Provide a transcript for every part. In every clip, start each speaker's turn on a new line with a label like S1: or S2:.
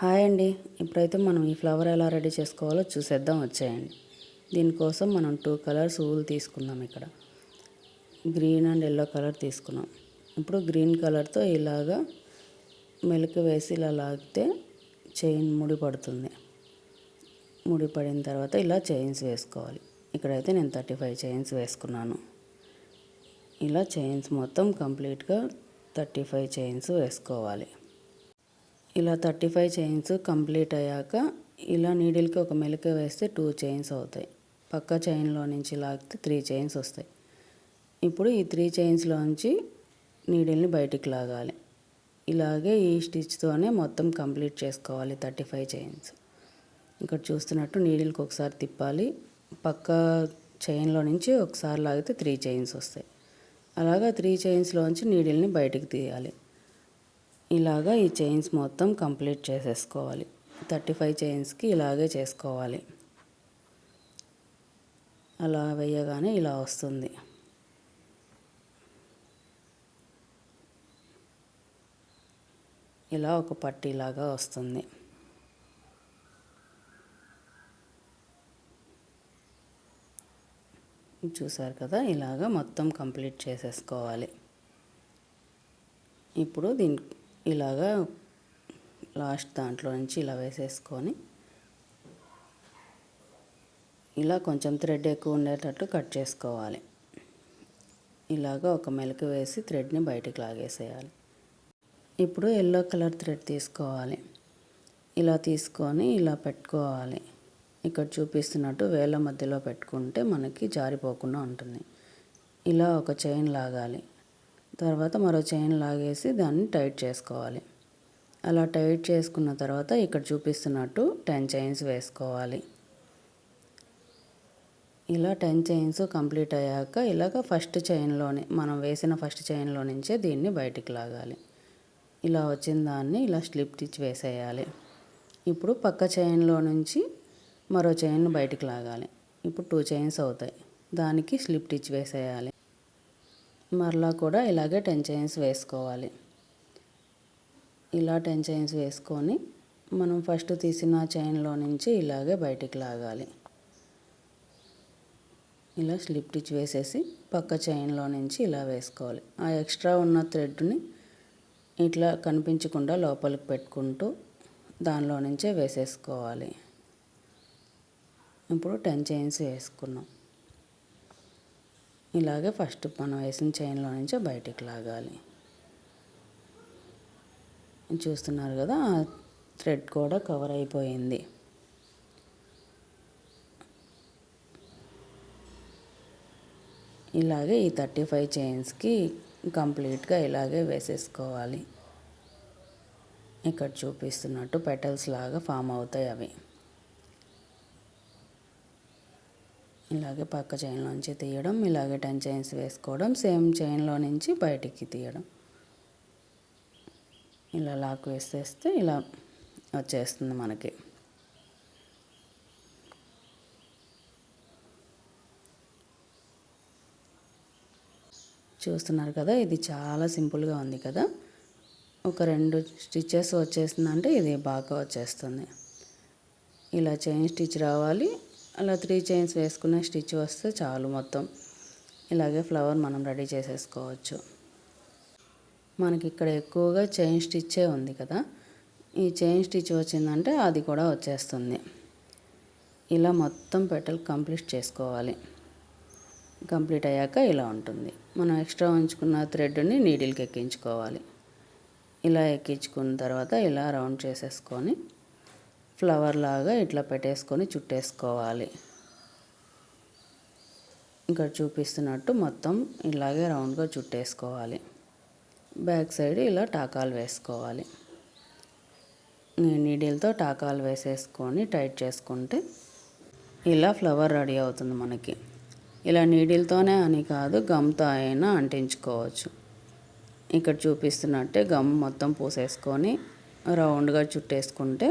S1: Hi అండి. ఇప్పుడైతే మనం ఈ ఫ్లవర్ ఎలా రెడీ చేసుకోవాలో చూసేద్దాం వచ్చేయండి. దీనికోసం మనం టూ కలర్స్ ఊలు తీసుకుందాం ఇక్కడ. గ్రీన్ అండ్ ఎల్లో కలర్ తీసుకున్నాం. ఇప్పుడు గ్రీన్ కలర్తో ఇలాగా మెలకు వేసి ఇలా లాగితే చైన్ ముడి పడుతుంది. ముడి పడిన తర్వాత ఇలా చైన్స్ వేసుకోవాలి. ఇక్కడైతే నేను థర్టీ ఫైవ్ చైన్స్ వేసుకున్నాను. ఇలా చైన్స్ మొత్తం కంప్లీట్గా థర్టీ ఫైవ్ చైన్స్ వేసుకోవాలి. ఇలా థర్టీ ఫైవ్ చైన్స్ కంప్లీట్ అయ్యాక ఇలా నీడిల్కి ఒక మెలిక వేస్తే టూ చైన్స్ అవుతాయి. పక్క చైన్లో నుంచి లాగితే త్రీ చైన్స్ వస్తాయి. ఇప్పుడు ఈ త్రీ చైన్స్లోంచి నీడిల్ని బయటికి లాగాలి. ఇలాగే ఈ స్టిచ్తోనే మొత్తం కంప్లీట్ చేసుకోవాలి థర్టీ ఫైవ్ చైన్స్. ఇక్కడ చూస్తున్నట్టు నీడిల్కి ఒకసారి తిప్పాలి. పక్క చైన్లో నుంచి ఒకసారి లాగితే త్రీ చైన్స్ వస్తాయి. అలాగా త్రీ చైన్స్లోంచి నీడిల్ని బయటికి తీయాలి. ఇలాగా ఈ చైన్స్ మొత్తం కంప్లీట్ చేసేసుకోవాలి. థర్టీ ఫైవ్ చైన్స్కి ఇలాగే చేసుకోవాలి. అలా వేయగానే ఇలా వస్తుంది. ఇలా ఒక పట్టీలాగా వస్తుంది. చూసారు కదా? ఇలాగా మొత్తం కంప్లీట్ చేసేసుకోవాలి. ఇప్పుడు దీని ఇలాగా లాస్ట్ దాంట్లో నుంచి ఇలా వేసేసుకొని ఇలా కొంచెం థ్రెడ్ ఎక్కువ ఉండేటట్టు కట్ చేసుకోవాలి. ఇలాగా ఒక మెలకు వేసి థ్రెడ్ని బయటికి లాగేసేయాలి. ఇప్పుడు ఎల్లో కలర్ థ్రెడ్ తీసుకోవాలి. ఇలా తీసుకొని ఇలా పెట్టుకోవాలి. ఇక్కడ చూపిస్తున్నట్టు వేల మధ్యలో పెట్టుకుంటే మనకి జారిపోకుండా ఉంటుంది. ఇలా ఒక చైన్ లాగాలి. తర్వాత మరో చైన్ లాగేసి దాన్ని టైట్ చేసుకోవాలి. అలా టైట్ చేసుకున్న తర్వాత ఇక్కడ చూపిస్తున్నట్టు టెన్ చైన్స్ వేసుకోవాలి. ఇలా టెన్ చైన్స్ కంప్లీట్ అయ్యాక ఇలాగ ఫస్ట్ చైన్లోనే మనం వేసిన ఫస్ట్ చైన్లో నుంచే దీన్ని బయటికి లాగాలి. ఇలా వచ్చిన దాన్ని ఇలా స్లిప్ స్టిచ్ వేసేయాలి. ఇప్పుడు పక్క చైన్లో నుంచి మరో చైన్ బయటికి లాగాలి. ఇప్పుడు టూ చైన్స్ అవుతాయి. దానికి స్లిప్ స్టిచ్ వేసేయాలి. మరలా కూడా ఇలాగే టెన్ చైన్స్ వేసుకోవాలి. ఇలా టెన్ చైన్స్ వేసుకొని మనం ఫస్ట్ తీసిన చైన్లో నుంచి ఇలాగే బయటికి లాగాలి. ఇలా స్లిప్ స్టిచ్ వేసేసి పక్క చైన్లో నుంచి ఇలా వేసుకోవాలి. ఆ ఎక్స్ట్రా ఉన్న థ్రెడ్ని ఇట్లా కనిపించకుండా లోపలికి పెట్టుకుంటూ దానిలో నుంచే వేసేసుకోవాలి. ఇప్పుడు టెన్ చైన్స్ వేసుకున్నాం. ఇలాగే ఫస్ట్ మనం వేసిన చైన్లో నుంచే బయటికి లాగాలి. చూస్తున్నారు కదా థ్రెడ్ కూడా కవర్ అయిపోయింది. ఇలాగే ఈ థర్టీ ఫైవ్ చైన్స్కి కంప్లీట్గా ఇలాగే వేసేసుకోవాలి. ఇక్కడ చూపిస్తున్నట్టు పెటల్స్ లాగా ఫామ్ అవుతాయి అవి. ఇలాగే పక్క చైన్లోంచి తీయడం ఇలాగే టెన్ చైన్స్ వేసుకోవడం సేమ్ చైన్లో నుంచి బయటికి తీయడం. ఇలా లాక్ వేసేస్తే ఇలా వచ్చేస్తుంది మనకి. చూస్తున్నారు కదా ఇది చాలా సింపుల్గా ఉంది కదా. ఒక రెండు స్టిచ్చెస్ వచ్చేసిందంటే ఇది బాగా వచ్చేస్తుంది. ఇలా చైన్ స్టిచ్ రావాలి. అలా త్రీ చైన్స్ వేసుకునే స్టిచ్ వస్తే చాలు మొత్తం. ఇలాగే ఫ్లవర్ మనం రెడీ చేసేసుకోవచ్చు. మనకి ఇక్కడ ఎక్కువగా చైన్ స్టిచ్చే ఉంది కదా. ఈ చైన్ స్టిచ్ వచ్చిందంటే అది కూడా వచ్చేస్తుంది. ఇలా మొత్తం పెటల్ కంప్లీట్ చేసుకోవాలి. కంప్లీట్ అయ్యాక ఇలా ఉంటుంది. మనం ఎక్స్ట్రా ఉంచుకున్న థ్రెడ్ని నీడిల్కి ఎక్కించుకోవాలి. ఇలా ఎక్కించుకున్న తర్వాత ఇలా రౌండ్ చేసేసుకొని ఫ్లవర్ లాగా ఇట్లా పెట్టేసుకొని చుట్టేసుకోవాలి. ఇక్కడ చూపిస్తున్నట్టు మొత్తం ఇలాగే రౌండ్గా చుట్టేసుకోవాలి. బ్యాక్ సైడ్ ఇలా టాకాలు వేసుకోవాలి. నీడిల్తో టాకాలు వేసేసుకొని టైట్ చేసుకుంటే ఇలా ఫ్లవర్ రెడీ అవుతుంది మనకి. ఇలా నీడిల్తోనే అని కాదు గమ్తో అయినా అంటించుకోవచ్చు. ఇక్కడ చూపిస్తున్నట్టే గమ్ మొత్తం పూసేసుకొని రౌండ్గా చుట్టేసుకుంటే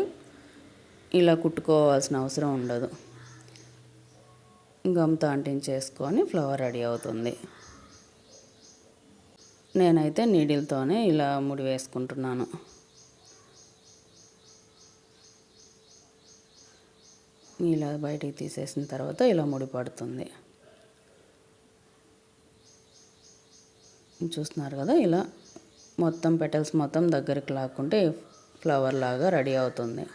S1: ఇలా కుట్టుకోవాల్సిన అవసరం ఉండదు. గమ్తో అంటించేసుకొని ఫ్లవర్ రెడీ అవుతుంది. నేనైతే నీడిల్తోనే ఇలా ముడి వేసుకుంటున్నాను. ఇలా బయటికి తీసేసిన తర్వాత ఇలా ముడి పడుతుంది. చూస్తున్నారు కదా ఇలా మొత్తం పెటల్స్ మొత్తం దగ్గరికి లాక్కుంటే ఫ్లవర్ లాగా రెడీ అవుతుంది.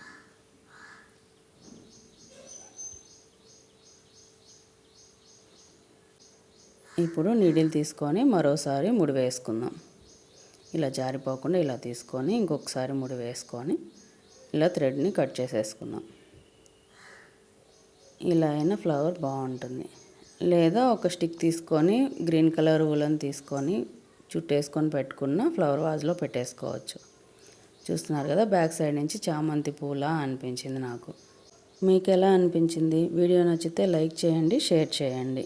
S1: ఇప్పుడు నీడిల్ తీసుకొని మరోసారి ముడి వేసుకుందాం. ఇలా జారిపోకుండా ఇలా తీసుకొని ఇంకొకసారి ముడి వేసుకొని ఇలా థ్రెడ్ని కట్ చేసేసుకుందాం. ఇలా అయినా ఫ్లవర్ బాగుంటుంది. లేదా ఒక స్టిక్ తీసుకొని గ్రీన్ కలర్ ఉలన్ తీసుకొని చుట్టేసుకొని పెట్టుకున్న ఫ్లవర్ వాజ్లో పెట్టేసుకోవచ్చు. చూస్తున్నారు కదా బ్యాక్ సైడ్ నుంచి చామంతి పూలా అనిపించింది నాకు. మీకు ఎలా అనిపించింది? వీడియో నచ్చితే లైక్ చేయండి షేర్ చేయండి.